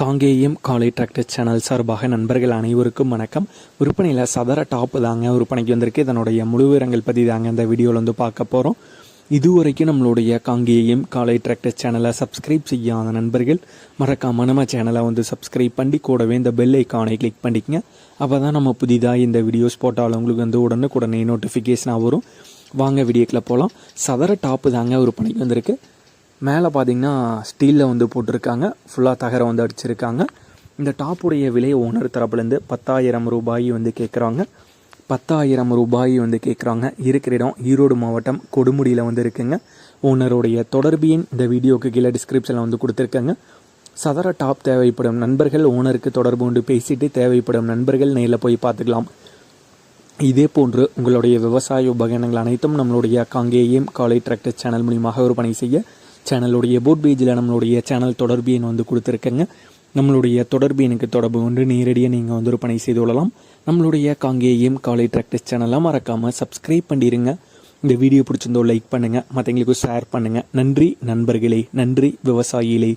காங்கேயம் காலை tractor channel சார்பாக நண்பர்கள் அனைவருக்கும் வணக்கம். விற்பனையில் சதர டாப் தாங்க விற்பனைக்கு வந்திருக்கு. இதனுடைய முழு விவரங்கள் பற்றி தாங்க இந்த வீடியோவில் வந்து பார்க்க போகிறோம் இதுவரைக்கும் நம்மளுடைய காங்கேயம் காலை டிராக்டர் சேனலை சப்ஸ்கிரைப் செய்யாத நண்பர்கள் மறக்காம நம்ம சேனலை வந்து சப்ஸ்கிரைப் பண்ணி கூடவே இந்த பெல் ஐக்கானை கிளிக் பண்ணிக்கங்க. அப்போ தான் நம்ம புதிதாக இந்த வீடியோஸ் போட்டாலும் உங்களுக்கு வந்து உடனுக்குடனே நோட்டிஃபிகேஷனாக வரும். வாங்க வீடியோக்கில் போகலாம் சதர டாப்பு தாங்க விற்பனைக்கு வந்திருக்கு. மேலே பார்த்தீங்கன்னா ஸ்டீலில் வந்து போட்டிருக்காங்க. ஃபுல்லாக தகர வந்து அடிச்சிருக்காங்க. இந்த டாப்புடைய விலை ஓனர் தரப்புலேருந்து பத்தாயிரம் ரூபாய் வந்து கேட்குறாங்க பத்தாயிரம் ரூபாய் வந்து கேட்குறாங்க இருக்கிற இடம் ஈரோடு மாவட்டம் கொடுமுடியில் வந்து இருக்குங்க. ஓனருடைய தொடர்பு எண் இந்த வீடியோக்கு கீழே டிஸ்கிரிப்ஷனில் வந்து கொடுத்துருக்காங்க. சதர டாப் தேவைப்படும் நண்பர்கள் ஓனருக்கு தொடர்பு கொண்டு பேசிட்டு தேவைப்படும் நண்பர்கள் நேரில் போய் பார்த்துக்கலாம். இதே போன்று உங்களுடைய விவசாய உபகரணங்கள் அனைத்தும் நம்மளுடைய காங்கேயம் காலை டிராக்டர் சேனல் மூலியமாக விற்பனை செய்ய சேனலுடைய போட் பேஜில் நம்மளுடைய சேனல் தொடர்பு எண் வந்து கொடுத்துருக்கேங்க. நம்மளுடைய தொடர்பு எனக்கு தொடர்பு கொண்டு நேரடியாக நீங்கள் வந்து ஒரு பணி செய்து கொள்ளலாம். நம்மளுடைய காங்கேயம் காலை ட்ராக்டிஸ் சேனலாம் மறக்காமல் சப்ஸ்கிரைப் பண்ணிடுங்க இந்த வீடியோ பிடிச்சிருந்தோ லைக் பண்ணுங்கள் மற்றவங்களுக்கு ஷேர் பண்ணுங்கள் நன்றி நண்பர்களே. நன்றி விவசாயிகளே.